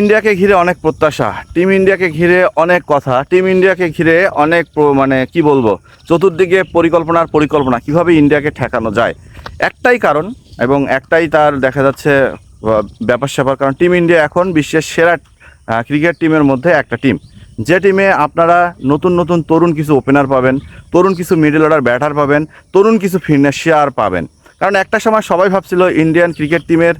ইন্ডিয়াকে ঘিরে অনেক প্রত্যাশা টিম ইন্ডিয়াকে ঘিরে অনেক কথা টিম ইন্ডিয়াকে ঘিরে অনেক মানে কি বলব, চতুর্দিকে পরিকল্পনার পরিকল্পনা, কীভাবে ইন্ডিয়াকে ঠেকানো যায়। একটাই কারণ, এবং একটাই তার দেখা যাচ্ছে ব্যাপার স্যাপার, কারণ টিম ইন্ডিয়া এখন বিশ্বের সেরা ক্রিকেট টিমের মধ্যে একটা টিম যে টিমে আপনারা নতুন নতুন তরুণ কিছু ওপেনার পাবেন, তরুণ কিছু মিডল অর্ডার ব্যাটার পাবেন, তরুণ কিছু ফিনিশিয়ার পাবেন। কারণ একটা সময় সবাই ভাবছিল ইন্ডিয়ান ক্রিকেট টিমের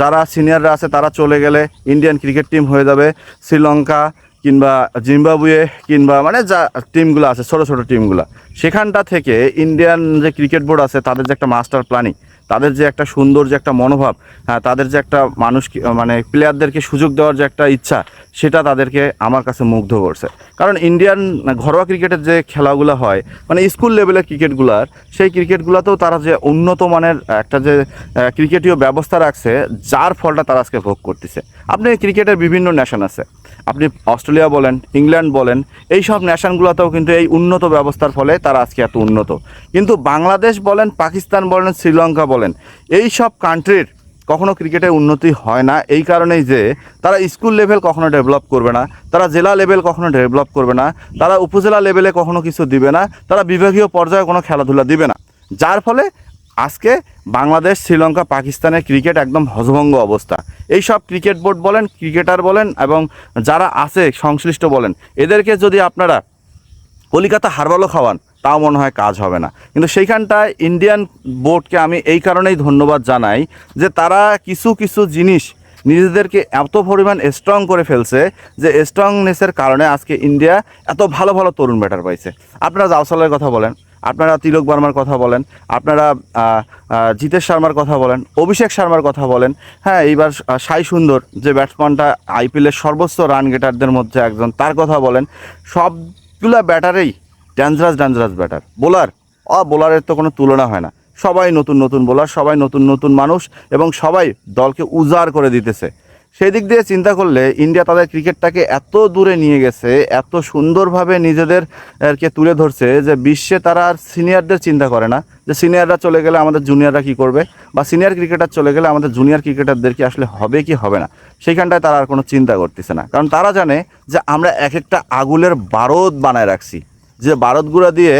যারা সিনিয়ররা আছে তারা চলে গেলে ইন্ডিয়ান ক্রিকেট টিম হয়ে যাবে। শ্রীলঙ্কা কিংবা জিম্বাবুয়ে কিংবা মানে যা টিমগুলো আছে, ছোটো ছোটো টিমগুলো। সেখানটা থেকে ইন্ডিয়ান যে ক্রিকেট বোর্ড আছে, তাদের যে একটা মাস্টার প্ল্যানিং তাদের যে একটা সুন্দর যে একটা মনোভাব হ্যাঁ তাদের যে একটা মানুষ মানে প্লেয়ারদেরকে সুযোগ দেওয়ার যে একটা ইচ্ছা, সেটা তাদেরকে আমার কাছে মুগ্ধ করছে। কারণ ইন্ডিয়ান ঘরোয়া ক্রিকেটের যে খেলাগুলো হয় মানে স্কুল লেভেলের ক্রিকেটগুলার সেই ক্রিকেটগুলোতেও তারা যে উন্নত মানের একটা যে ক্রিকেটীয় ব্যবস্থা রাখছে, যার ফলটা তারা আজকে ভোগ করতেছে। আপনি ক্রিকেটের বিভিন্ন ন্যাশন আছে। আপনি অস্ট্রেলিয়া বলেন, ইংল্যান্ড বলেন এই সব ন্যাশনগুলোতেও কিন্তু এই উন্নত ব্যবস্থার ফলে তারা আজকে এত উন্নত। কিন্তু বাংলাদেশ বলেন, পাকিস্তান বলেন, শ্রীলঙ্কা বলেন এই সব কান্ট্রির কখনো ক্রিকেটে উন্নতি হয় না। এই কারণেই যে তারা স্কুল লেভেল কখনো ডেভেলপ করবে না, তারা জেলা লেভেল কখনো ডেভেলপ করবে না, তারা উপজেলা লেভেলে কখনো কিছু দিবে না, তারা বিভাগীয় পর্যায়ে কোনো খেলাধুলা দিবে না। যার ফলে আজকে বাংলাদেশ, শ্রীলঙ্কা, পাকিস্তানের ক্রিকেট একদম হজভঙ্গ অবস্থা। এই সব ক্রিকেট বোর্ড বলেন ক্রিকেটার বলেন এবং যারা আছে, সংশ্লিষ্ট বলেন, এদেরকে যদি আপনারা কলিকাতা হারবালো খাওয়ান তাও মনে হয় কাজ হবে না। কিন্তু সেইখানটায় ইন্ডিয়ান বোর্ডকে আমি এই কারণেই ধন্যবাদ জানাই যে তারা কিছু কিছু জিনিস নিজেদেরকে এত পরিমাণ স্ট্রং করে ফেলছে যে স্ট্রংনেসের কারণে আজকে ইন্ডিয়া এত ভালো ভালো তরুণ ব্যাটার পাইছে। আপনারা জাওসালের কথা বলেন, আপনারা তিলক বর্মার কথা বলেন, আপনারা জিতেশ শর্মার কথা বলেন, অভিষেক শর্মার কথা বলেন হ্যাঁ এইবার সাই সুন্দর যে ব্যাটসম্যানটা আইপিএলের সর্বোচ্চ রান গেটারদের মধ্যে একজন, তার কথা বলেন। সবগুলা ব্যাটারেই ডেঞ্জারাস ডেঞ্জারাস ব্যাটার বোলার অ বোলারের তো কোনো তুলনা হয় না। সবাই নতুন নতুন বোলার সবাই নতুন নতুন মানুষ এবং সবাই দলকে উজাড় করে দিতেছে। সেই দিক দিয়ে চিন্তা করলে ইন্ডিয়া তাদের ক্রিকেটটাকে এত দূরে নিয়ে গেছে, এত সুন্দরভাবে নিজেদের কে তুলে ধরছে যে বিশ্বে তারা আর সিনিয়রদের চিন্তা করে না। যে সিনিয়ররা চলে গেলে আমাদের জুনিয়ররা কি করবে? বা সিনিয়র ক্রিকেটার চলে গেলে আমাদের জুনিয়র ক্রিকেটারদের কি আসলে হবে, কি হবে না? সেইখানটায় তারা আর কোনো চিন্তা করতেছে না। কারণ তারা জানে যে আমরা এক একটা আগুলের বারদ বানায় রাখছি। যে ভারতগুড়া দিয়ে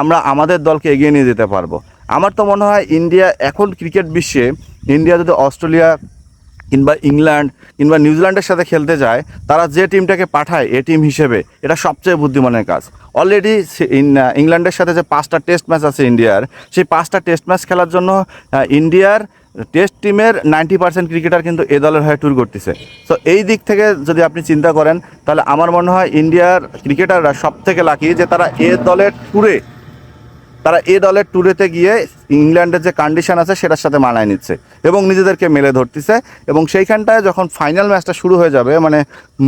আমরা আমাদের দলকে এগিয়ে নিয়ে যেতে পারব। আমার তো মনে হয় ইন্ডিয়া, এখন ক্রিকেট বিশ্বে ইন্ডিয়া যদি অস্ট্রেলিয়া কিংবা ইংল্যান্ড কিংবা নিউজিল্যান্ডের সাথে খেলতে যায়, তারা যে টিমটাকে পাঠায় এ টিম হিসেবে, এটা সবচেয়ে বুদ্ধিমানের কাজ। অলরেডি ইংল্যান্ডের সাথে যে পাঁচটা টেস্ট ম্যাচ আছে ইন্ডিয়ার, সেই পাঁচটা টেস্ট ম্যাচ খেলার জন্য ইন্ডিয়ার টেস্ট টিমের নাইনটি পার্সেন্ট ক্রিকেটার কিন্তু এ দলের হয়ে ট্যুর করতেছে। সো এই দিক থেকে যদি আপনি চিন্তা করেন, তাহলে আমার মনে হয় ইন্ডিয়ার ক্রিকেটাররা সব থেকে লাকি যে তারা এ দলের ট্যুরে তারা এ দলের ট্যুরেতে গিয়ে ইংল্যান্ডের যে কন্ডিশন আছে সেটার সাথে মানায় নিচ্ছে এবং নিজেদেরকে মেলে ধরতেছে এবং সেইখানটায় যখন ফাইনাল ম্যাচটা শুরু হয়ে যাবে মানে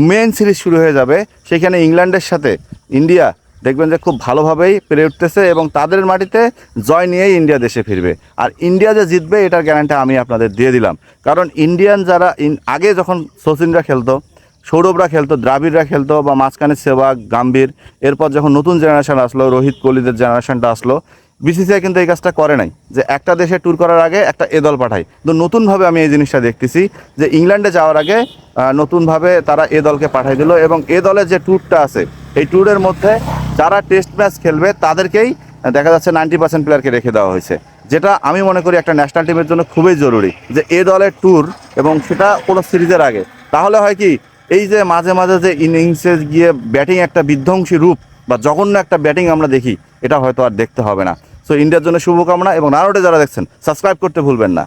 মেন সিরিজ শুরু হয়ে যাবে, সেইখানে ইংল্যান্ডের সাথে ইন্ডিয়া দেখবেন যে খুব ভালোভাবেই পেরে উঠতেছে এবং তাদের মাটিতে জয় নিয়েই ইন্ডিয়া দেশে ফিরবে। আর ইন্ডিয়া যে জিতবে, এটার গ্যারান্টি আমি আপনাদের দিয়ে দিলাম। কারণ ইন্ডিয়ান যারা আগে যখন সচিনরা খেলতো, সৌরভরা খেলতো, দ্রাবিড়রা খেলতো বা মাঝখানে সেবাগ গাম্ভীর, এরপর যখন নতুন জেনারেশান আসলো, রোহিত কোহলিদের জেনারেশানটা আসলো বিসিসিআই কিন্তু এই কাজটা করে নাই। যে একটা দেশে ট্যুর করার আগে একটা এ দল পাঠায়। তো নতুনভাবে আমি এই জিনিসটা দেখতেছি যে ইংল্যান্ডে যাওয়ার আগে নতুনভাবে তারা এ দলকে পাঠাই দিল এবং এ দলের যে ট্যুরটা আছে, এই ট্যুরের মধ্যে যারা টেস্ট ম্যাচ খেলবে, তাদেরকেই দেখা যাচ্ছে নাইনটি পার্সেন্ট প্লেয়ারকে রেখে দেওয়া হয়েছে। যেটা আমি মনে করি একটা ন্যাশনাল টিমের জন্য খুবই জরুরি যে এ দলের ট্যুর এবং সেটা কোনো সিরিজের আগে। তাহলে হয় কি, এই যে মাঝে মাঝে যে ইনিংসে গিয়ে ব্যাটিং একটা বিধ্বংসী রূপ বা জঘন্য একটা ব্যাটিং আমরা দেখি, এটা হয়তো আর দেখতে হবে না। সো ইন্ডিয়ার জন্য শুভকামনা এবং নারোটে যারা দেখছেন সাবস্ক্রাইব করতে ভুলবেন না।